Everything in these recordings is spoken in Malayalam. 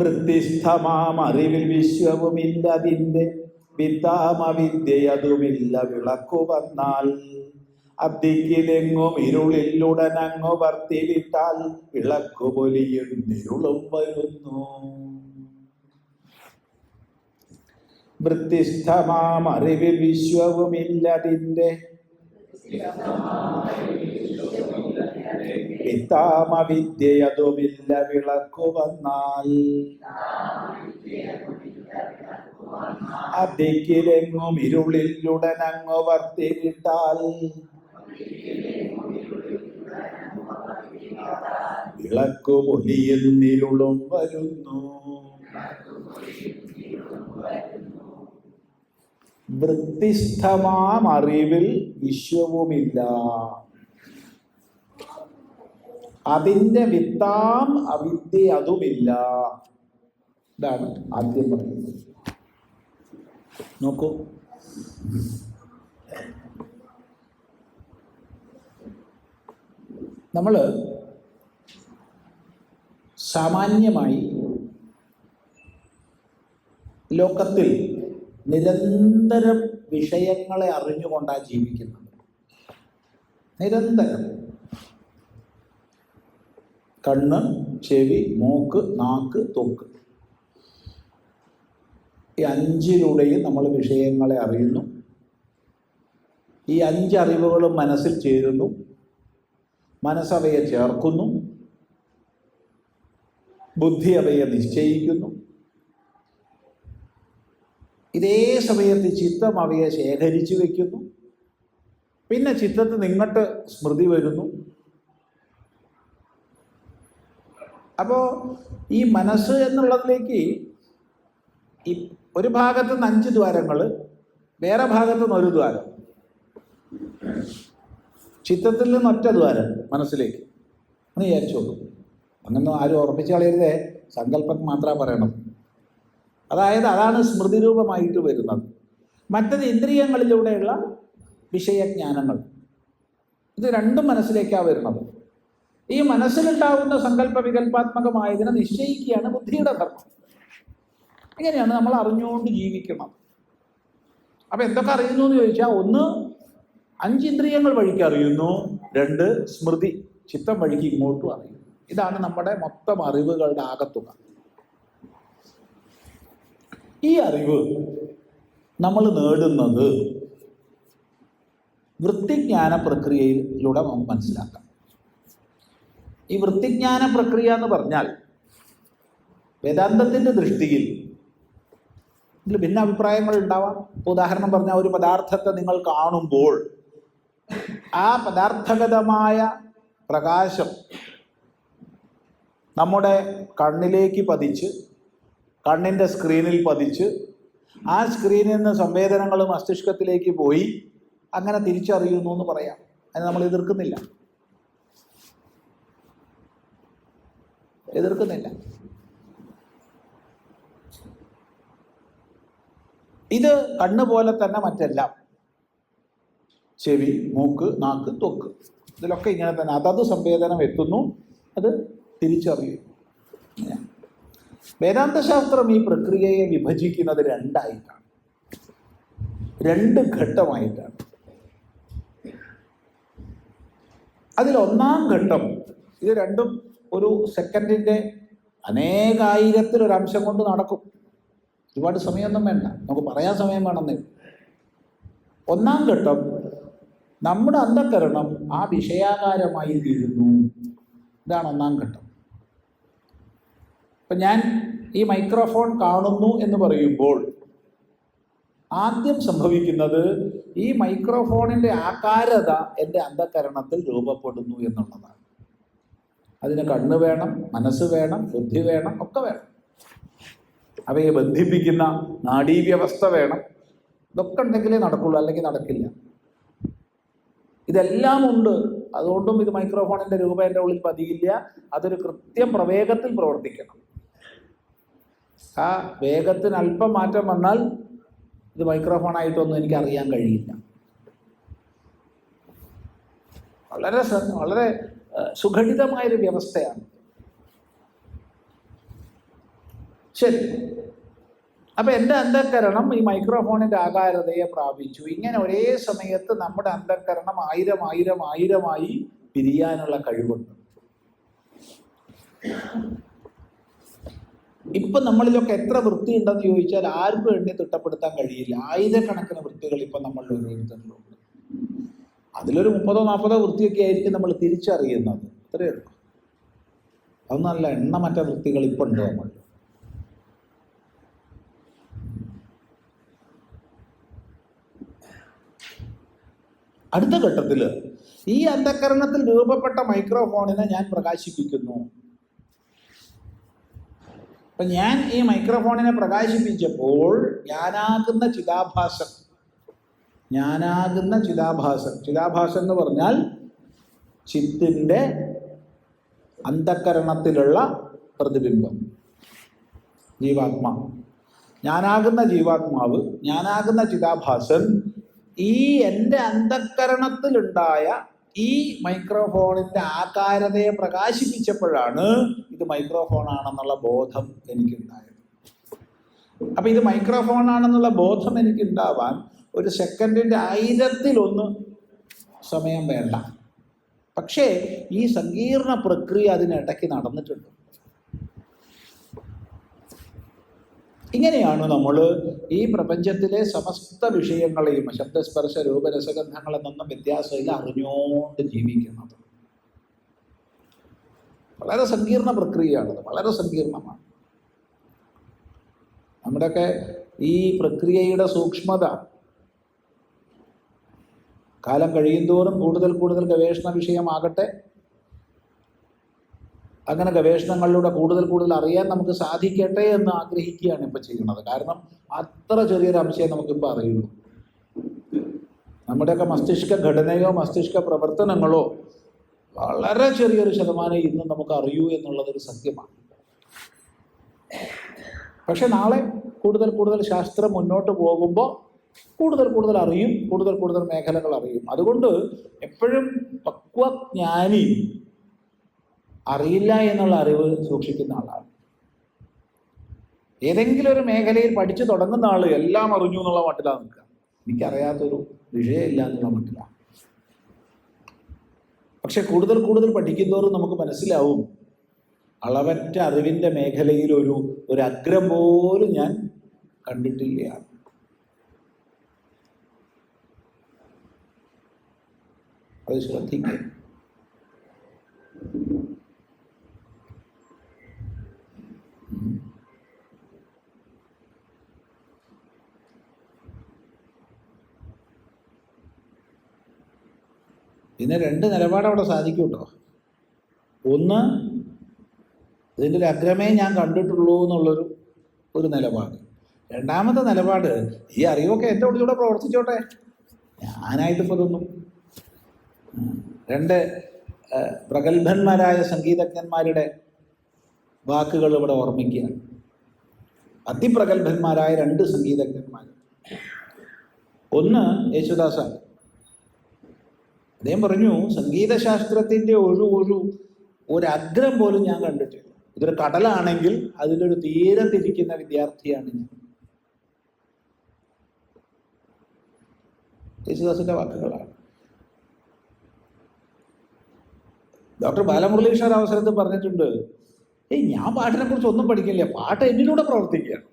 വൃത്തിസ്ഥമാം അറിവിൽ വിശ്വവുമില്ലതിന്റെ വിദ്യാമവിദ്യയതുമില്ല വിളക്കു വന്നാൽ. അദ്ദിക്കിലെങ്ങും ഇരുളില്ലുടനങ്ങു വർത്തിവിട്ടാൽ വിളക്കു പൊലിയും ഇരുളും വരുന്നു. വൃത്തിസ്ഥമാം അറിവിൽ വിശ്വവുമില്ലതിന്റെ വിദ്യാമവിദ്യയതുമില്ല വിളക്കു വന്നാൽ അതിക്കിലെങ്ങും ഇരുളിലുടനങ്ങു വർത്തിരിട്ടാൽ. വിളക്കു പൊലിയുന്നിരുളും വരുന്നു. വൃത്തിസ്ഥമാം അറിവിൽ വിശ്വവുമില്ല. അതിന്റെ വിത്താം അവിദ്യ അതുമില്ല. ഇതാണ് ആദ്യം പറയുന്നത്. നോക്കൂ. നമ്മൾ സാമാന്യമായി ലോകത്തിൽ നിരന്തരം വിഷയങ്ങളെ അറിഞ്ഞുകൊണ്ടാണ് ജീവിക്കുന്നത്. നിരന്തരം. കണ്ണ് ചെവി മൂക്ക് നാക്ക് തൊക്ക്. ഈ അഞ്ചിലൂടെയും നമ്മൾ വിഷയങ്ങളെ അറിയുന്നു. ഈ അഞ്ചറിവുകളും മനസ്സിൽ ചേരുന്നു. മനസ്സവയെ ചേർക്കുന്നു. ബുദ്ധി അവയെ നിശ്ചയിക്കുന്നു. ഇതേ സമയത്ത് ചിത്തം അവയെ ശേഖരിച്ചു വയ്ക്കുന്നു. പിന്നെ ചിത്തത്തിൽ നിങ്ങട്ട് സ്മൃതി വരുന്നു. അപ്പോൾ ഈ മനസ്സ് എന്നുള്ളതിലേക്ക് ഈ ഒരു ഭാഗത്ത് നിന്ന് അഞ്ച് ദ്വാരങ്ങൾ വേറെ ഭാഗത്തു നിന്ന് ഒരു ദ്വാരം. ചിത്തത്തിൽ നിന്ന് ഒറ്റ ദ്വാരം മനസ്സിലേക്ക്. എന്ന് വിചാരിച്ചോളൂ അങ്ങനെ ആരും ഓർമ്മിച്ച് കളയരുതേ. സങ്കല്പം മാത്രമാണ് പറയണം. അതായത് അതാണ് സ്മൃതി രൂപമായിട്ട് വരുന്നത്. മറ്റത് ഇന്ദ്രിയങ്ങളിലൂടെയുള്ള വിഷയജ്ഞാനങ്ങൾ. ഇത് രണ്ടും മനസ്സിലേക്കാണ് വരുന്നത്. ഈ മനസ്സിലുണ്ടാവുന്ന സങ്കല്പ വികല്പാത്മകമായതിനെ നിശ്ചയിക്കുകയാണ് ബുദ്ധിയുടെ ധർമ്മം. ഇങ്ങനെയാണ് നമ്മൾ അറിഞ്ഞുകൊണ്ട് ജീവിക്കണം. അപ്പം എന്തൊക്കെ അറിയുന്നു എന്ന് ചോദിച്ചാൽ ഒന്ന് അഞ്ചിന്ദ്രിയങ്ങൾ വഴിക്ക് അറിയുന്നു. രണ്ട് സ്മൃതി ചിത്തം വഴിക്ക് ഇങ്ങോട്ടും അറിയുന്നു. ഇതാണ് നമ്മുടെ മൊത്തം അറിവുകളുടെ ആകത്തുക. ഈ അറിവ് നമ്മൾ നേടുന്നത് വൃത്തിജ്ഞാന പ്രക്രിയയിലൂടെ നമുക്ക് മനസ്സിലാക്കാം. ഈ വൃത്തിജ്ഞാന പ്രക്രിയ എന്ന് പറഞ്ഞാൽ വേദാന്തത്തിന്റെ ദൃഷ്ടിയിൽ ഇതിൽ ഭിന്ന അഭിപ്രായങ്ങൾ ഉണ്ടാവാം. ഇപ്പോൾ ഉദാഹരണം പറഞ്ഞാൽ ഒരു പദാർത്ഥത്തെ നിങ്ങൾ കാണുമ്പോൾ ആ പദാർത്ഥഗതമായ പ്രകാശം നമ്മുടെ കണ്ണിലേക്ക് പതിച്ച് കണ്ണിന്റെ സ്ക്രീനിൽ പതിച്ച് ആ സ്ക്രീനിൽ നിന്ന് സംവേദനങ്ങൾ മസ്തിഷ്കത്തിലേക്ക് പോയി അങ്ങനെ തിരിച്ചറിയുന്നു എന്ന് പറയാം. അതിന് നമ്മൾ എതിർക്കുന്നില്ല. എതിർക്കുന്നില്ല. ഇത് കണ്ണ് പോലെ തന്നെ മറ്റെല്ലാം. ചെവി മൂക്ക് നാക്ക് തൊക്ക്. ഇതിലൊക്കെ ഇങ്ങനെ തന്നെ. അതത് സംവേദനം എത്തുന്നു അത് തിരിച്ചറിയുന്നു. വേദാന്തശാസ്ത്രം ഈ പ്രക്രിയയെ വിഭജിക്കുന്നത് രണ്ടായിട്ടാണ്. രണ്ട് ഘട്ടമായിട്ടാണ്. അതിൽ ഒന്നാം ഘട്ടം ഇത് രണ്ടും ഒരു സെക്കൻഡിന്റെ അനേകായിരത്തിൽ ഒരു അംശം കൊണ്ട് നടക്കും. ഒരുപാട് സമയമൊന്നും വേണ്ട. നമുക്ക് പറയാൻ സമയം വേണമെന്നേ ഒന്നാം ഘട്ടം നമ്മുടെ അന്ധകരണം ആ വിഷയാകാരമായി തീരുന്നു. ഇതാണ് ഒന്നാം ഘട്ടം. ഇപ്പം ഞാൻ ഈ മൈക്രോഫോൺ കാണുന്നു എന്ന് പറയുമ്പോൾ ആദ്യം സംഭവിക്കുന്നത് ഈ മൈക്രോഫോണിന്റെ ആകാരത എന്റെ അന്ധകരണത്തിൽ രൂപപ്പെടുന്നു എന്നുള്ളതാണ്. അതിന് കണ്ണ് വേണം മനസ്സ് വേണം ബുദ്ധി വേണം ഒക്കെ വേണം. അവയെ ബന്ധിപ്പിക്കുന്ന നാഡീവ്യവസ്ഥ വേണം. ഇതൊക്കെ ഉണ്ടെങ്കിലേ നടക്കുള്ളൂ അല്ലെങ്കിൽ നടക്കില്ല. ഇതെല്ലാം ഉണ്ട്. അതുകൊണ്ടും ഇത് മൈക്രോഫോണിന്റെ രൂപ എന്റെ ഉള്ളിൽ പതിയില്ല. അതൊരു കൃത്യം പ്രവേഗത്തിൽ പ്രവർത്തിക്കണം. ആ വേഗത്തിന് അല്പം മാറ്റം വന്നാൽ ഇത് മൈക്രോഫോണായിട്ടൊന്നും എനിക്ക് അറിയാൻ കഴിയില്ല. വളരെ വളരെ സുഘടിതമായൊരു വ്യവസ്ഥയാണ്. ശരി. അപ്പൊ എന്റെ അന്ധക്കരണം ഈ മൈക്രോഫോണിന്റെ ആകാരതയെ പ്രാപിച്ചു. ഇങ്ങനെ ഒരേ സമയത്ത് നമ്മുടെ അന്ധക്കരണം ആയിരം ആയിരം ആയിരമായി പിരിയാനുള്ള കഴിവുണ്ട്. ഇപ്പൊ നമ്മളിലൊക്കെ എത്ര വൃത്തി ഉണ്ടെന്ന് ചോദിച്ചാൽ ആർക്കും എണ്ണി തിട്ടപ്പെടുത്താൻ കഴിയില്ല. ആയിരക്കണക്കിന് വൃത്തികൾ ഇപ്പൊ നമ്മളിൽ ഓരോരുത്തരിലുണ്ട്. അതിലൊരു മുപ്പതോ നാൽപ്പതോ വൃത്തിയൊക്കെ ആയിരിക്കും നമ്മൾ തിരിച്ചറിയുന്നത്. അത്രയേ ഉള്ളൂ. അതൊന്നല്ല എണ്ണമറ്റ വൃത്തികൾ ഇപ്പൊ ഉണ്ട് നമ്മൾ അടുത്ത ഘട്ടത്തിൽ ഈ അന്ധകരണത്തിൽ രൂപപ്പെട്ട മൈക്രോഫോണിനെ ഞാൻ പ്രകാശിപ്പിക്കുന്നു. അപ്പൊ ഞാൻ ഈ മൈക്രോഫോണിനെ പ്രകാശിപ്പിച്ചപ്പോൾ ഞാനാകുന്ന ചിതാഭാസം ഞാനാകുന്ന ചിതാഭാസം. ചിതാഭാസം എന്ന് പറഞ്ഞാൽ ചിത്തിന്റെ അന്ധകരണത്തിലുള്ള പ്രതിബിംബം. ജീവാത്മാ. ഞാനാകുന്ന ജീവാത്മാവ് ഞാനാകുന്ന ചിതാഭാസൻ ഈ എന്റെ അന്ധക്കരണത്തിലുണ്ടായ ഈ മൈക്രോഫോണിന്റെ ആകാരതയെ പ്രകാശിപ്പിച്ചപ്പോഴാണ് ഇത് മൈക്രോഫോൺ ആണെന്നുള്ള ബോധം എനിക്കുണ്ടായത്. അപ്പൊ ഇത് മൈക്രോഫോൺ ആണെന്നുള്ള ബോധം എനിക്ക് ഉണ്ടാവാൻ ഒരു സെക്കൻഡിന്റെ ആയിരത്തിലൊന്ന് സമയം വേണ്ട. പക്ഷേ ഈ സങ്കീർണ പ്രക്രിയ അതിനിടയ്ക്ക് നടന്നിട്ടുണ്ട്. ഇങ്ങനെയാണ് നമ്മൾ ഈ പ്രപഞ്ചത്തിലെ സമസ്ത വിഷയങ്ങളെയും ശബ്ദസ്പർശ രൂപരസഗന്ധങ്ങളെന്നൊന്നും വ്യത്യാസമില്ല അറിഞ്ഞുകൊണ്ട് ജീവിക്കുന്നത്. വളരെ സങ്കീർണ പ്രക്രിയയാണത് വളരെ സങ്കീർണമാണ്. നമ്മുടെയൊക്കെ ഈ പ്രക്രിയയുടെ സൂക്ഷ്മത കാലം കഴിയുന്തോറും കൂടുതൽ കൂടുതൽ ഗവേഷണ വിഷയമാകട്ടെ. അങ്ങനെ ഗവേഷണങ്ങളിലൂടെ കൂടുതൽ കൂടുതൽ അറിയാൻ നമുക്ക് സാധിക്കട്ടെ എന്ന് ആഗ്രഹിക്കുകയാണ് ഇപ്പോൾ ചെയ്യുന്നത്. കാരണം അത്ര ചെറിയൊരു അംശമേ നമുക്കിപ്പോൾ അറിയുള്ളൂ. നമ്മുടെയൊക്കെ മസ്തിഷ്ക ഘടനയോ മസ്തിഷ്ക പ്രവർത്തനങ്ങളോ വളരെ ചെറിയൊരു ശതമാനം ഇന്ന് നമുക്ക് അറിയൂ എന്നുള്ളതൊരു സത്യമാണ്. പക്ഷെ നാളെ കൂടുതൽ കൂടുതൽ ശാസ്ത്രം മുന്നോട്ട് പോകുമ്പോൾ കൂടുതൽ കൂടുതൽ അറിയും കൂടുതൽ കൂടുതൽ മേഖലകൾ അറിയും. അതുകൊണ്ട് എപ്പോഴും പക്വജ്ഞാനി അറിയില്ല എന്നുള്ള അറിവ് സൂക്ഷിക്കുന്ന ആളാണ്. ഏതെങ്കിലും ഒരു മേഖലയിൽ പഠിച്ചു തുടങ്ങുന്ന ആൾ എല്ലാം അറിഞ്ഞു എന്നുള്ള മട്ടിലാണ് നിൽക്കുക. എനിക്കറിയാത്തൊരു വിഷയമില്ല എന്നുള്ള മട്ടിലാണ് പക്ഷെ കൂടുതൽ കൂടുതൽ പഠിക്കുന്നവരും നമുക്ക് മനസ്സിലാവും. അളവറ്റ അറിവിന്റെ മേഖലയിൽ ഒരു ഒരു അഗ്രം പോലും ഞാൻ കണ്ടിട്ടില്ല. അത് ശ്രദ്ധിക്കുക പിന്നെ രണ്ട് നിലപാട് അവിടെ സാധിക്കും കേട്ടോ. ഒന്ന് ഇതിന്റെ ഒരു അഗ്രമേ ഞാൻ കണ്ടിട്ടുള്ളൂ എന്നുള്ളൊരു ഒരു നിലപാട്. രണ്ടാമത്തെ നിലപാട് ഈ അറിവൊക്കെ എന്റെ ഉള്ളിലൂടെ പ്രവർത്തിച്ചോട്ടെ? ഞാനായിട്ട് ഇപ്പോൾ ഇതൊന്നും. രണ്ട് പ്രഗത്ഭന്മാരായ സംഗീതജ്ഞന്മാരുടെ വാക്കുകൾ ഇവിടെ ഓർമ്മിക്കുക. അതിപ്രഗത്ഭന്മാരായ രണ്ട് സംഗീതജ്ഞന്മാർ. ഒന്ന് യേശുദാസാണ് അദ്ദേഹം പറഞ്ഞു സംഗീതശാസ്ത്രത്തിന്റെ ഒരു ഒരു ഒരു അഗ്രം പോലും ഞാൻ കണ്ടിട്ടില്ല. ഇതൊരു കടലാണെങ്കിൽ അതിലൊരു തീരത്തിരിക്കുന്ന വിദ്യാർത്ഥിയാണ് ഞാൻ. യേശുദാസിന്റെ വാക്കുകളാണ്. ഡോക്ടർ ബാലമുരളീകൃഷ്ണ ഒരു അവസരത്തിൽ പറഞ്ഞിട്ടുണ്ട് ഏയ് ഞാൻ പാട്ടിനെ കുറിച്ച് ഒന്നും പഠിക്കില്ല പാട്ട് എന്നിലൂടെ പ്രവർത്തിക്കുകയാണ്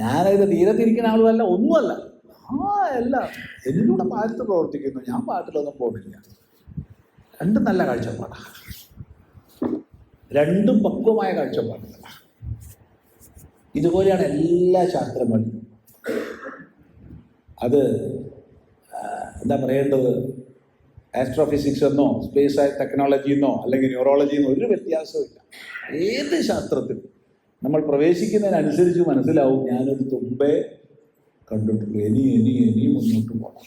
ഞാനത് തീരത്തിരിക്കുന്ന ആളുമല്ല ഒന്നുമല്ല. ആ അല്ല എന്നിലൂടെ പാട്ട് പ്രവർത്തിക്കുന്നു. ഞാൻ പാട്ടിലൊന്നും പോകുന്നില്ല രണ്ടും നല്ല കാഴ്ചപ്പാടാണ് രണ്ടും പക്വമായ കാഴ്ചപ്പാടുകളാണ് ഇതുപോലെയാണ് എല്ലാ ശാസ്ത്രങ്ങളും അത് എന്താ പറയേണ്ടത്? ആസ്ട്രോഫിസിക്സ് എന്നോ സ്പേസ് ടെക്നോളജി എന്നോ അല്ലെങ്കിൽ ന്യൂറോളജി എന്നോ ഒരു വ്യത്യാസമില്ല ഏത് ശാസ്ത്രത്തിലും നമ്മൾ പ്രവേശിക്കുന്നതിനനുസരിച്ച് മനസ്സിലാവും ഞാനൊരു തുമ്പേ കണ്ടിട്ടുള്ളൂ. ഇനി ഇനി ഇനി മുന്നോട്ട് പോകണം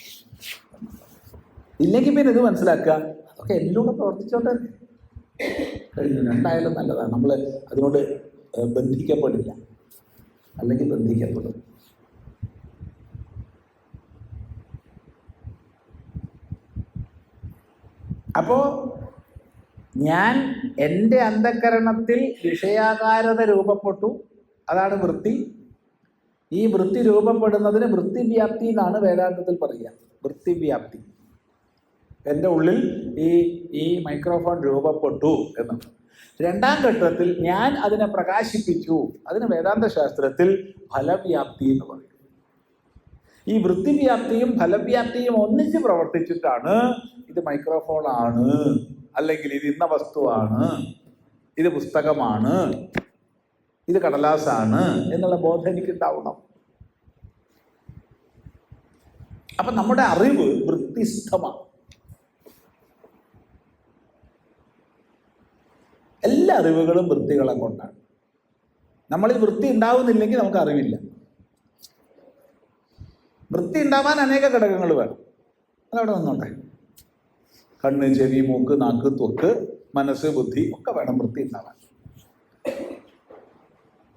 ഇല്ലെങ്കിൽ പിന്നെ ഇത് മനസ്സിലാക്കുക അതൊക്കെ എന്നിലൂടെ പ്രവർത്തിച്ചോട്ടെ. കഴിഞ്ഞു. രണ്ടായാലും നല്ലതാണ്. നമ്മൾ അതിനോട് ബന്ധിക്കപ്പെടില്ല. അല്ലെങ്കിൽ ബന്ധിക്കപ്പെടും. അപ്പോ ഞാൻ എന്റെ അന്ധകരണത്തിൽ വിഷയാകാരത രൂപപ്പെട്ടു. അതാണ് വൃത്തി. ഈ വൃത്തി രൂപപ്പെടുന്നതിന് വൃത്തിവ്യാപ്തി എന്നാണ് വേദാന്തത്തിൽ പറയുക. വൃത്തിവ്യാപ്തി. എന്റെ ഉള്ളിൽ ഈ ഈ മൈക്രോഫോൺ രൂപപ്പെട്ടു എന്ന്. രണ്ടാം ഘട്ടത്തിൽ ഞാൻ അതിനെ പ്രകാശിപ്പിച്ചു. അതിന് വേദാന്ത ശാസ്ത്രത്തിൽ ഫലവ്യാപ്തി എന്ന് പറയും. ഈ വൃത്തിവ്യാപ്തിയും ഫലവ്യാപ്തിയും ഒന്നിച്ച് പ്രവർത്തിച്ചിട്ടാണ് ഇത് മൈക്രോഫോൺ ആണ് അല്ലെങ്കിൽ ഇത് ഇന്ന വസ്തുവാണ് ഇത് പുസ്തകമാണ് ഇത് കടലാസാണ് എന്നുള്ള ബോധം എനിക്കുണ്ടാവണം. അപ്പൊ നമ്മുടെ അറിവ് വൃത്തിസ്ഥമാണ്. എല്ലാ അറിവുകളും വൃത്തികളെ കൊണ്ടാണ്. നമ്മളിൽ വൃത്തി ഉണ്ടാവുന്നില്ലെങ്കിൽ നമുക്ക് അറിവില്ല. വൃത്തി ഉണ്ടാവാൻ അനേക ഘടകങ്ങൾ വേണം. അതവിടെ നിന്നോട്ടെ. കണ്ണ് ചെവി മൂക്ക് നാക്ക് ത്വക്ക് മനസ്സ് ബുദ്ധി ഒക്കെ വേണം വൃത്തി ഉണ്ടാവാൻ.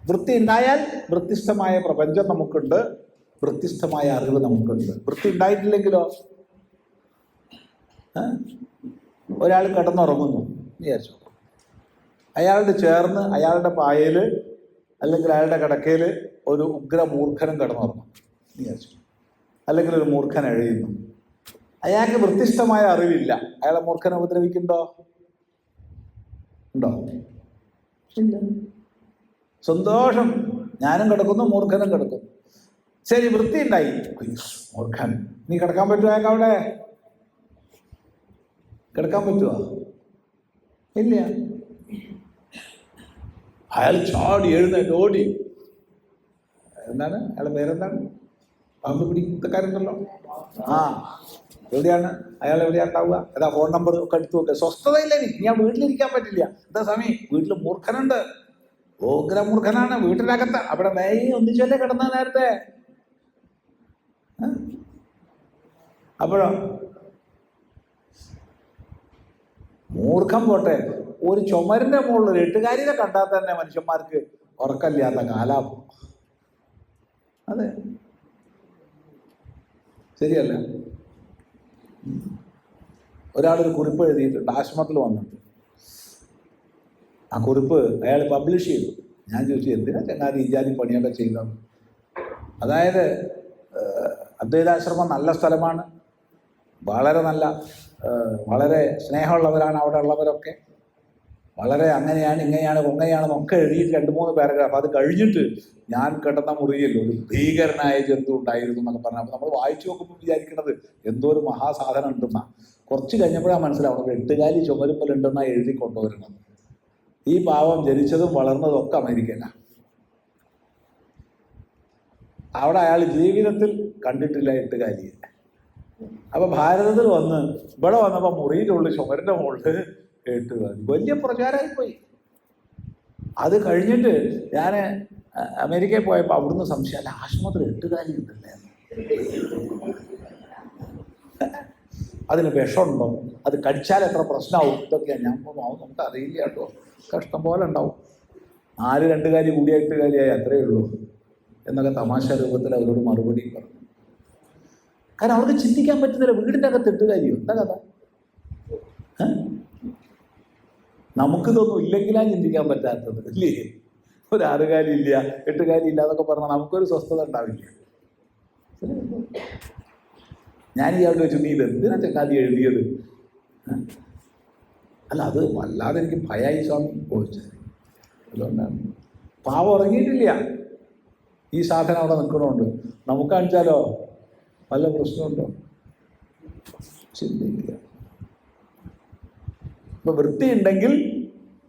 വൃത്തി ഉണ്ടായാൽ വൃത്തിഷ്ഠമായ പ്രപഞ്ചം നമുക്കുണ്ട്. വൃത്തിഷ്ഠമായ അറിവ് നമുക്കുണ്ട്. വൃത്തി ഉണ്ടായിട്ടില്ലെങ്കിലോ? ഒരാൾ കിടന്നുറങ്ങുന്നു വിചാരിച്ചു. അയാളുടെ ചേർന്ന് അയാളുടെ പായയിൽ അല്ലെങ്കിൽ അയാളുടെ കിടക്കയിൽ ഒരു ഉഗ്രമൂർഖനും കിടന്നുറങ്ങും വിചാരിച്ചു. അല്ലെങ്കിൽ ഒരു മൂർഖൻ എഴുതുന്നു. അയാൾക്ക് വൃത്തിഷ്ഠമായ അറിവില്ല. അയാളെ മൂർഖനെ ഉപദ്രവിക്കുന്നുണ്ടോ? ഉണ്ടോ? ഇല്ല സന്തോഷം. ഞാനും കിടക്കുന്നു മൂർഖനും കിടക്കുന്നു. ശരി വൃത്തി ഉണ്ടായി മൂർഖൻ. നീ കിടക്കാൻ പറ്റുമോ അയാൾക്ക് അവിടെ? കിടക്കാൻ പറ്റുമോ ഇല്ല. അയാൾ ചാടി എഴുന്നേറ്റ് ഓടി. എന്താണ്? അയാളുടെ പേരെന്താണ്? പാമ്പ് പിടിത്തക്കാരുണ്ടല്ലോ ആ. എവിടെയാണ്? അയാൾ എവിടെയാണ് ഉണ്ടാവുക? അതാ ഫോൺ നമ്പർ ഒക്കെ എടുത്തു നോക്കുക സ്വസ്ഥതയില്ല എനിക്ക് ഞാൻ വീട്ടിലിരിക്കാൻ പറ്റില്ല. എന്താ സ്വാമി? വീട്ടിൽ മൂർഖനുണ്ട്. ഓഗ്ര മൂർഖനാണ്. വീട്ടിനകത്ത് അവിടെ നെയ് ഒന്നിച്ചല്ലേ കിടന്ന നേരത്തെ. അപ്പോഴോ? മൂർഖം പോട്ടെ. ഒരു ചുമരിന്റെ മുകളിൽ ഒരു എട്ടുകാരിനെ കണ്ടാൽ തന്നെ മനുഷ്യന്മാർക്ക് ഉറക്കമില്ലാത്ത കാലാവും അതെ. ശരിയല്ല. ഒരാളൊരു കുറിപ്പ് എഴുതിയിട്ടുണ്ട് ആശ്രമത്തിൽ വന്നിട്ട് ആ കുറിപ്പ് അയാൾ പബ്ലിഷ് ചെയ്തു. ഞാൻ ചോദിച്ചു എന്തിനാ ചങ്ങാതി ഈ ജാതി പണിയൊക്കെ ചെയ്യുന്നത്? അതായത് അദ്വൈതാശ്രമം നല്ല സ്ഥലമാണ്. വളരെ നല്ല വളരെ സ്നേഹമുള്ളവരാണ് അവിടെ ഉള്ളവരൊക്കെ വളരെ അങ്ങനെയാണ് ഇങ്ങനെയാണ് ഒങ്ങനെയാണ് ഒക്കെ എഴുതിയിട്ട് രണ്ട് മൂന്ന് പാരഗ്രാഫ് അത് കഴിഞ്ഞിട്ട് ഞാൻ കിടന്ന മുറിയിൽ ഒരു ഭീകരനായ ജന്തു ഉണ്ടായിരുന്നു എന്നൊക്കെ പറഞ്ഞു. അപ്പോൾ നമ്മൾ വായിച്ചു നോക്കുമ്പോൾ വിചാരിക്കുന്നത് എന്തോ ഒരു മഹാസാധനം ഉണ്ടെന്നാ. കുറച്ച് കഴിഞ്ഞപ്പോഴാണ് മനസ്സിലാവുന്നത് എട്ടുകാലി ചുമരുമ്പലുണ്ടെന്നാണ് എഴുതി കൊണ്ടുവരുന്നത് ഈ പാവം ജനിച്ചതും വളർന്നതും ഒക്കെ അമേരിക്കയിലാണ് അവിടെ അയാൾ ജീവിതത്തിൽ കണ്ടിട്ടില്ല എട്ടുകാലിയെ. അപ്പൊ ഭാരതത്തിൽ വന്ന് ഇവിടെ വന്നപ്പോ മുറിയിലുള്ള ചുമരിന്റെ മുകളിൽ എട്ടുകാലി വലിയ പ്രചാരമായി പോയി അത് കഴിഞ്ഞിട്ട് ഞാൻ അമേരിക്കയിൽ പോയപ്പോൾ അവിടുന്ന് സംശയം ആശുപത്രി എട്ടുകാലി ഉണ്ടല്ലേ? അതിന് വിഷമുണ്ടോ? അത് കടിച്ചാൽ എത്ര പ്രശ്നമാവും? ഇതൊക്കെയാണ് ഞാൻ പോകുമ്പോൾ നമുക്ക് അറിയില്ല കേട്ടോ. കഷ്ടം പോലെ ഉണ്ടാവും. നാല് രണ്ട് കൂടിയ എട്ട് കാലിയായി അത്രയേ ഉള്ളൂ. എന്നൊക്കെ തമാശ രൂപത്തിൽ അവരോട് മറുപടി പറഞ്ഞു. കാരണം അവർക്ക് ചിന്തിക്കാൻ പറ്റുന്നില്ല വീടിന്റെ അകത്ത് എട്ട് കാര്യമോ എന്താ കഥ? നമുക്കിതൊന്നും ഇല്ലെങ്കിലാ ചിന്തിക്കാൻ പറ്റാത്തത് ഇല്ലേ ഒരു ആറുകാലി ഇല്ല എട്ടുകാലി ഇല്ല എന്നൊക്കെ പറഞ്ഞാൽ നമുക്കൊരു സ്വസ്ഥത ഉണ്ടാവില്ല. ഞാൻ ഇയാളുടെ ചോദിച്ചു നീ ഇത് എന്തിനാ ചങ്ങാതി എഴുതിയത്? അല്ല അത് വല്ലാതെ എനിക്ക് ഭയായി സ്വാമി ചോദിച്ചത് അതുകൊണ്ടാണ്. പാവം ഉറങ്ങിയിട്ടില്ല. ഈ സാധനം അവിടെ നിൽക്കണമുണ്ട് നമുക്ക് കാണിച്ചാലോ? വല്ല പ്രശ്നമുണ്ടോ? ചിന്തിക്കുക ഇപ്പൊ വൃത്തി ഉണ്ടെങ്കിൽ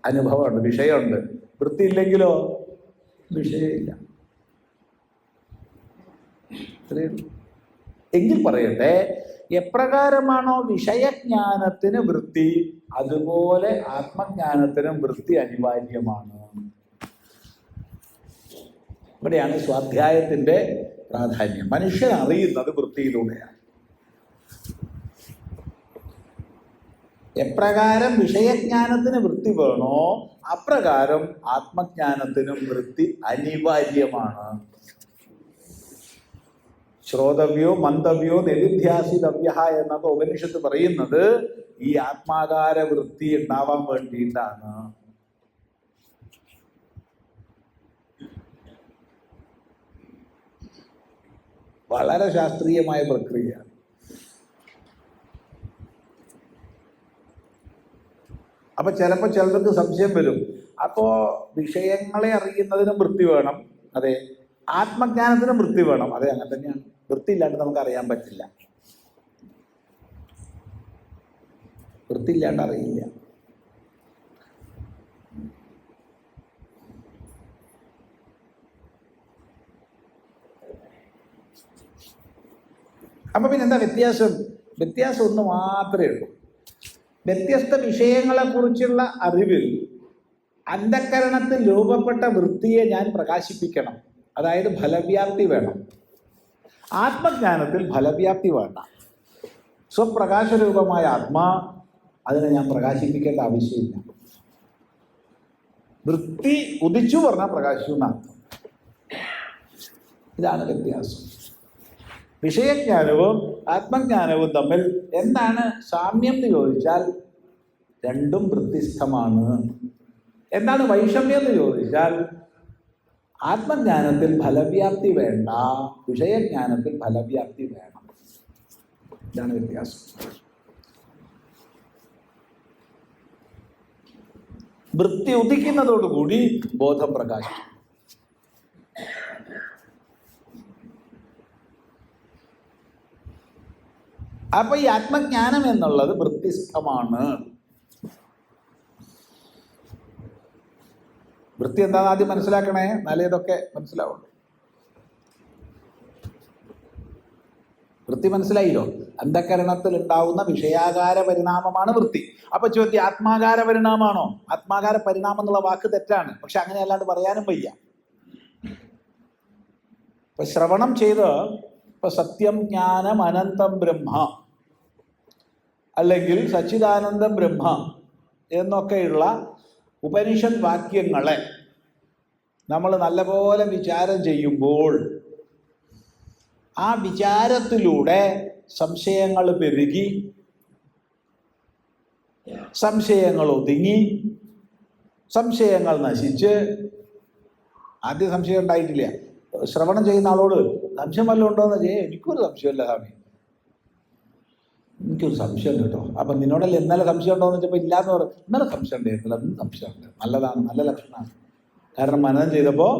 അനുഭവമുണ്ട് വിഷയമുണ്ട്. വൃത്തി ഇല്ലെങ്കിലോ വിഷയമില്ല എങ്കിൽ പറയട്ടെ എപ്രകാരമാണോ വിഷയജ്ഞാനത്തിന് വൃത്തി അതുപോലെ ആത്മജ്ഞാനത്തിനും വൃത്തി അനിവാര്യമാണ്. ഇവിടെയാണ് സ്വാധ്യായത്തിന്റെ പ്രാധാന്യം. മനുഷ്യൻ അറിയുന്നത് വൃത്തിയിലൂടെയാണ്. എപ്രകാരം വിഷയജ്ഞാനത്തിന് വൃത്തി വേണോ അപ്രകാരം ആത്മജ്ഞാനത്തിനും വൃത്തി അനിവാര്യമാണ്. ശ്രോതവ്യോ മന്തവ്യോ നിരുധ്യാസിതവ്യ എന്നൊക്കെ ഉപനിഷത്ത് പറയുന്നത് ഈ ആത്മാകാര വൃത്തി ഉണ്ടാവാൻ വേണ്ടിയിട്ടാണ്. വളരെ ശാസ്ത്രീയമായ പ്രക്രിയയാണ് അപ്പൊ ചിലപ്പോൾ ചിലർക്ക് സംശയം വരും. അപ്പോ വിഷയങ്ങളെ അറിയുന്നതിനും വൃത്തി വേണം. അതെ. ആത്മജ്ഞാനത്തിനും വൃത്തി വേണം. അതെ അങ്ങനെ തന്നെയാണ്. വൃത്തി ഇല്ലാണ്ട് നമുക്ക് അറിയാൻ പറ്റില്ല. വൃത്തി ഇല്ലാണ്ട് അറിയില്ല. അപ്പൊ പിന്നെ എന്താ വ്യത്യാസം? വ്യത്യാസം ഒന്ന് മാത്രമേ ഉള്ളൂ. വ്യത്യസ്ത വിഷയങ്ങളെക്കുറിച്ചുള്ള അറിവിൽ അന്ധക്കരണത്തിൽ രൂപപ്പെട്ട വൃത്തിയെ ഞാൻ പ്രകാശിപ്പിക്കണം. അതായത് ഫലവ്യാപ്തി വേണം. ആത്മജ്ഞാനത്തിൽ ഫലവ്യാപ്തി വേണ്ട. സ്വപ്രകാശരൂപമായ ആത്മാ അതിനെ ഞാൻ പ്രകാശിപ്പിക്കേണ്ട ആവശ്യമില്ല. വൃത്തി ഉദിച്ചു പറഞ്ഞാൽ പ്രകാശിക്കുന്ന ഇതാണ് വ്യത്യാസം. വിഷയജ്ഞാനവും ആത്മജ്ഞാനവും തമ്മിൽ എന്താണ് സാമ്യം എന്ന് ചോദിച്ചാൽ രണ്ടും വൃത്തിസ്ഥമാണ് എന്താണ് വൈഷമ്യം എന്ന് ചോദിച്ചാൽ ആത്മജ്ഞാനത്തിൽ ഫലവ്യാപ്തി വേണ്ട വിഷയജ്ഞാനത്തിൽ ഫലവ്യാപ്തി വേണം. ഇതാണ് വ്യത്യാസം. വൃത്തി ഉദിക്കുന്നതോടുകൂടി ബോധം പ്രകാശിക്കും. അപ്പൊ ഈ ആത്മജ്ഞാനം എന്നുള്ളത് വൃത്തിസ്ഥമാണ്. വൃത്തി എന്താണെന്ന് ആദ്യം മനസ്സിലാക്കണേ? എന്നാലേ ഇതൊക്കെ മനസ്സിലാവുള്ളൂ. വൃത്തി മനസ്സിലായില്ലോ? അന്ധകരണത്തിൽ ഉണ്ടാവുന്ന വിഷയാകാര പരിണാമമാണ് വൃത്തി. അപ്പൊ ചോദ്യം ആത്മാകാര പരിണാമമാണോ ആത്മാകാര പരിണാമം എന്നുള്ള വാക്ക് തെറ്റാണ്. പക്ഷെ അങ്ങനെ അല്ലാണ്ട് പറയാനും വയ്യ. ഇപ്പൊ ശ്രവണം ചെയ്ത് ഇപ്പൊ സത്യം ജ്ഞാനം അനന്തം ബ്രഹ്മ അല്ലെങ്കിൽ സച്ചിദാനന്ദ ബ്രഹ്മ എന്നൊക്കെയുള്ള ഉപനിഷത് വാക്യങ്ങളെ നമ്മൾ നല്ലപോലെ വിചാരം ചെയ്യുമ്പോൾ ആ വിചാരത്തിലൂടെ സംശയങ്ങൾ പെരുകി സംശയങ്ങൾ ഒതുങ്ങി സംശയങ്ങൾ നശിച്ച്. ആദ്യം സംശയം ഉണ്ടായിട്ടില്ല. ശ്രവണം ചെയ്യുന്ന ആളോട് സംശയം ഉണ്ടോ എന്ന് ചെയ്യേ എനിക്കൊരു സംശയമില്ല സ്വാമി. എനിക്കൊരു സംശയം കേട്ടോ. അപ്പൊ നിന്നോടല്ലേ ഇന്നലെ സംശയം ഉണ്ടോ എന്ന് വെച്ചപ്പോൾ ഇല്ലാന്ന് പറഞ്ഞു. ഇന്നലെ സംശയം ഉണ്ടായിരുന്നില്ല ഇന്ന് സംശയമുണ്ട് നല്ലതാണ് നല്ല ലക്ഷണമാണ്. കാരണം മനനം ചെയ്തപ്പോൾ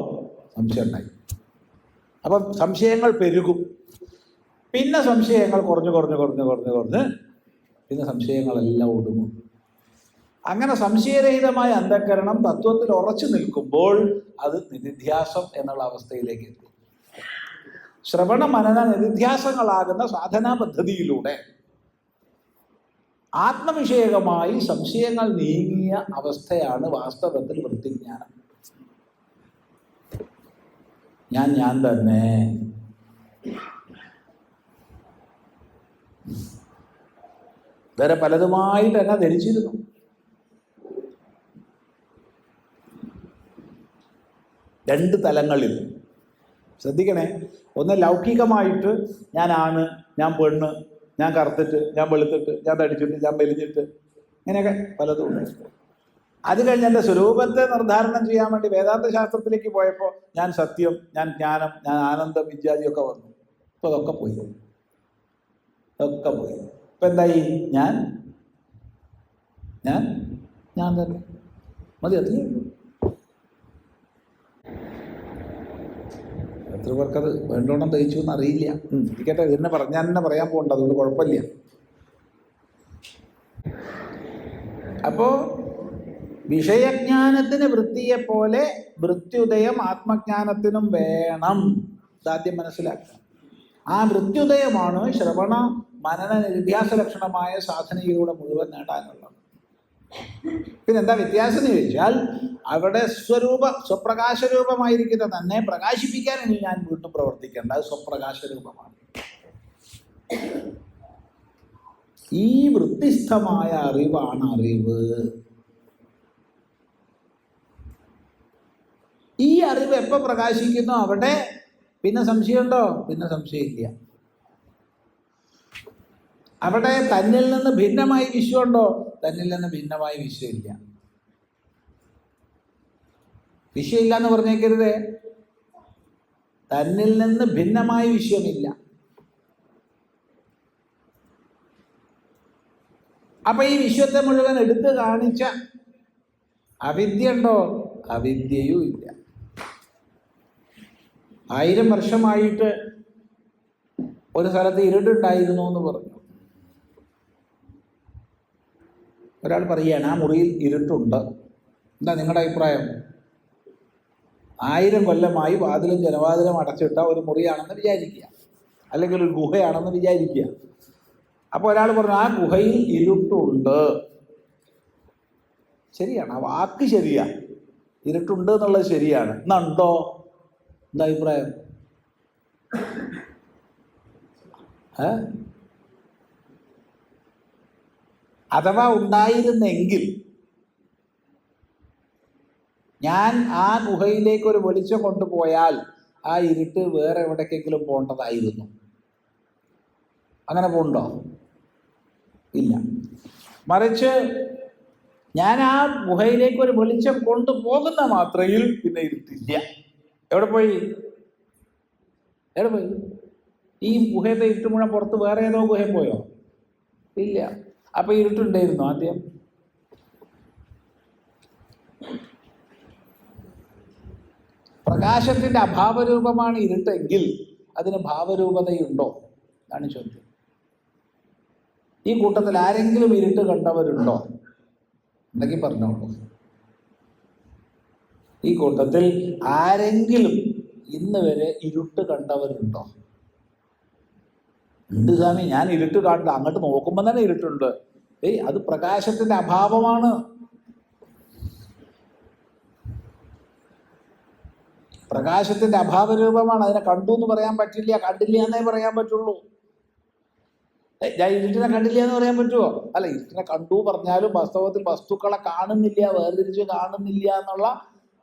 സംശയം ഉണ്ടായി അപ്പം സംശയങ്ങൾ പെരുകും. പിന്നെ സംശയങ്ങൾ കുറഞ്ഞു കുറഞ്ഞു കുറഞ്ഞു കുറഞ്ഞു കുറഞ്ഞ് പിന്നെ സംശയങ്ങളെല്ലാം ഒടുങ്ങും. അങ്ങനെ സംശയരഹിതമായ അന്ധകരണം തത്വത്തിൽ ഉറച്ചു നിൽക്കുമ്പോൾ അത് നിധിധ്യാസം എന്നുള്ള അവസ്ഥയിലേക്ക് എത്തും. ശ്രവണ മനന നിധിധ്യാസങ്ങളാകുന്ന സാധനാ പദ്ധതിയിലൂടെ ആത്മവിഷയകമായി സംശയങ്ങൾ നീങ്ങിയ അവസ്ഥയാണ് വാസ്തവത്തിൽ വൃത്തിജ്ഞാനം. ഞാൻ ഞാൻ തന്നെ. വേറെ പലതുമായി തന്നെ ധരിച്ചിരുന്നു. രണ്ട് തലങ്ങളിൽ. ശ്രദ്ധിക്കണേ ഒന്ന് ലൗകികമായിട്ട് ഞാനാണ് ഞാൻ പെണ്ണ് ഞാൻ കറുത്തിട്ട് ഞാൻ വെളുത്തിട്ട് ഞാൻ തടിച്ചിട്ട് ഞാൻ മെലിഞ്ഞിട്ട് ഇങ്ങനെയൊക്കെ പലതും ഉണ്ട്. അത് കഴിഞ്ഞ് എന്റെ സ്വരൂപത്തെ നിർദ്ധാരണം ചെയ്യാൻ വേണ്ടി വേദാന്ത ശാസ്ത്രത്തിലേക്ക് പോയപ്പോൾ ഞാൻ സത്യം ഞാൻ ജ്ഞാനം ഞാൻ ആനന്ദം ഇത്യാദിയൊക്കെ വന്നു. ഇപ്പൊ അതൊക്കെ പോയി. അതൊക്കെ പോയി. ഇപ്പം എന്തായി? ഞാൻ ഞാൻ ഞാൻ തന്നെ. മതി അത്രയേ എത്ര പേർക്കത് വേണ്ടോണം തയ്ച്ചു എന്ന് അറിയില്ല ഇരിക്കട്ടെ ഇതിനെ പറഞ്ഞാൽ തന്നെ പറയാൻ പോകണ്ട അതുകൊണ്ട് കുഴപ്പമില്ല. അപ്പോ വിഷയജ്ഞാനത്തിന് വൃത്തിയെ പോലെ വൃത്യുദയം ആത്മജ്ഞാനത്തിനും വേണം. ഇതാദ്യം മനസ്സിലാക്കണം. ആ വൃത്യുദയമാണ് ശ്രവണ മനന നിർഭ്യാസ ലക്ഷണമായ സാധനയിലൂടെ മുഴുവൻ നേടാനുള്ളത്. പിന്നെ എന്താ വ്യത്യാസം എന്ന് ചോദിച്ചാൽ അവിടെ സ്വരൂപ സ്വപ്രകാശ രൂപമായിരിക്കുന്ന തന്നെ പ്രകാശിപ്പിക്കാൻ ഇനി ഞാൻ വീണ്ടും പ്രവർത്തിക്കേണ്ട അത് സ്വപ്രകാശ രൂപമാണ് ഈ വൃത്തിസ്ഥമായ അറിവാണ് അറിവ്. ഈ അറിവ് എപ്പോൾ പ്രകാശിക്കുന്നു? അവിടെ. പിന്നെ സംശയമുണ്ടോ? പിന്നെ സംശയമില്ല. അവിടെ തന്നിൽ നിന്ന് ഭിന്നമായി വിശ്വമുണ്ടോ തന്നിൽ നിന്ന് ഭിന്നമായി വിശ്വമില്ല വിശ്വമില്ല എന്ന് പറഞ്ഞേക്കരുത്. തന്നിൽ നിന്ന് ഭിന്നമായി വിശ്വമില്ല അപ്പൊ ഈ വിശ്വത്തെ മുഴുവൻ എടുത്തു കാണിച്ച അവിദ്യ ഉണ്ടോ അവിദ്യയും ഇല്ല. ആയിരം വർഷമായിട്ട് ഒരു സ്ഥലത്ത് ഇരുട്ടുണ്ടായിരുന്നു എന്ന് പറഞ്ഞു. ഒരാൾ പറയുകയാണ് ആ മുറിയിൽ ഇരുട്ടുണ്ട്. എന്താ നിങ്ങളുടെ അഭിപ്രായം? ആയിരം കൊല്ലമായി വാതിലും ജനവാതിലും അടച്ചിട്ട ഒരു മുറിയാണെന്ന് വിചാരിക്കുക. അല്ലെങ്കിൽ ഒരു ഗുഹയാണെന്ന് വിചാരിക്കുക. അപ്പോൾ ഒരാൾ പറഞ്ഞു ആ ഗുഹയിൽ ഇരുട്ടുണ്ട്. ശരിയാണ് ആ വാക്ക് ശരിയാ. ഇരുട്ടുണ്ട് എന്നുള്ളത് ശരിയാണ്. എന്നുണ്ടോ എന്താ അഭിപ്രായം? അഥവാ ഉണ്ടായിരുന്നെങ്കിൽ ഞാൻ ആ ഗുഹയിലേക്ക് ഒരു വെളിച്ചം കൊണ്ടുപോയാൽ ആ ഇരുട്ട് വേറെ എവിടേക്കെങ്കിലും പോകേണ്ടതായിരുന്നു. അങ്ങനെ പോകണ്ടോ ഇല്ല. മറിച്ച് ഞാൻ ആ ഗുഹയിലേക്ക് ഒരു വെളിച്ചം കൊണ്ടുപോകുന്ന മാത്രയിൽ പിന്നെ ഇരുട്ടില്ല. എവിടെ പോയി? എവിടെ പോയി? ഈ ഗുഹയത്തെ ഇരുട്ട് പുറത്ത് വേറെ ഏതോ ഗുഹയിൽ പോയോ? ഇല്ല. അപ്പൊ ഇരുട്ടുണ്ടായിരുന്നു ആദ്യം. പ്രകാശത്തിന്റെ അഭാവരൂപമാണ് ഇരുട്ടെങ്കിൽ അതിന് ഭാവരൂപതയുണ്ടോ? എന്നാണ് ചോദ്യം. ഈ കൂട്ടത്തിൽ ആരെങ്കിലും ഇരുട്ട് കണ്ടവരുണ്ടോ? ഉണ്ടെങ്കിൽ പറഞ്ഞോളൂ. ഈ കൂട്ടത്തിൽ ആരെങ്കിലും ഇന്ന് വരെ ഇരുട്ട് കണ്ടവരുണ്ടോ? ഉണ്ട് സ്വാമി ഞാൻ ഇരുട്ട് കണ്ട അങ്ങോട്ട് നോക്കുമ്പോൾ തന്നെ ഇരുട്ടുണ്ട്. ഏയ് അത് പ്രകാശത്തിന്റെ അഭാവമാണ്. പ്രകാശത്തിന്റെ അഭാവരൂപമാണ്. അതിനെ കണ്ടു എന്ന് പറയാൻ പറ്റില്ല. കണ്ടില്ല എന്നേ പറയാൻ പറ്റുള്ളൂ. ഞാൻ ഇരുട്ടിനെ കണ്ടില്ല എന്ന് പറയാൻ പറ്റുമോ അല്ല ഇരുട്ടിനെ കണ്ടു പറഞ്ഞാലും വാസ്തവത്തിൽ വസ്തുക്കളെ കാണുന്നില്ല വേർതിരിച്ച് കാണുന്നില്ല എന്നുള്ള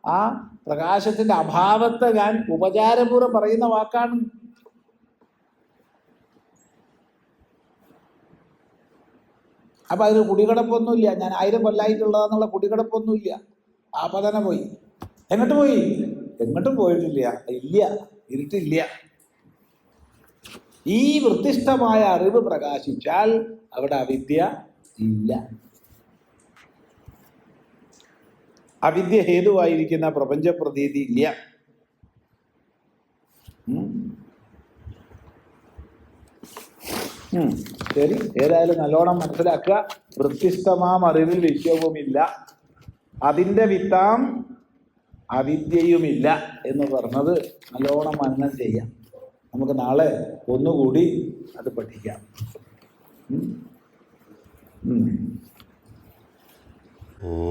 ആ പ്രകാശത്തിന്റെ അഭാവത്തെ ഞാൻ ഉപചാരപൂർവം പറയുന്ന വാക്കാണ് അപ്പൊ അതിന് കുടികിടപ്പൊന്നുമില്ല. ഞാൻ ആയിരം കൊല്ലായിട്ടുള്ളതെന്നുള്ള കുടികിടപ്പൊന്നുമില്ല. അപ്പൊ തന്നെ പോയി. എങ്ങോട്ട് പോയി? എങ്ങോട്ടും പോയിട്ടില്ല. ഇല്ല. ഇരുട്ടില്ല. ഈ വൃത്തിഷ്ഠമായ അറിവ് പ്രകാശിച്ചാൽ അവിടെ അവിദ്യ ഇല്ല. അവിദ്യ ഹേതുവായിരിക്കുന്ന പ്രപഞ്ച പ്രതീതി ഇല്ല. ശരി. ഏതായാലും നല്ലോണം മനസ്സിലാക്കുക. വൃത്തിഷ്ഠമാം അറിവിൽ വിശ്വവുമില്ല. അതിന്റെ വിത്താം അവിദ്യയുമില്ല എന്ന് പറഞ്ഞത് നല്ലോണം മനനം ചെയ്യാം. നമുക്ക് നാളെ ഒന്നുകൂടി അത് പഠിക്കാം. ഓ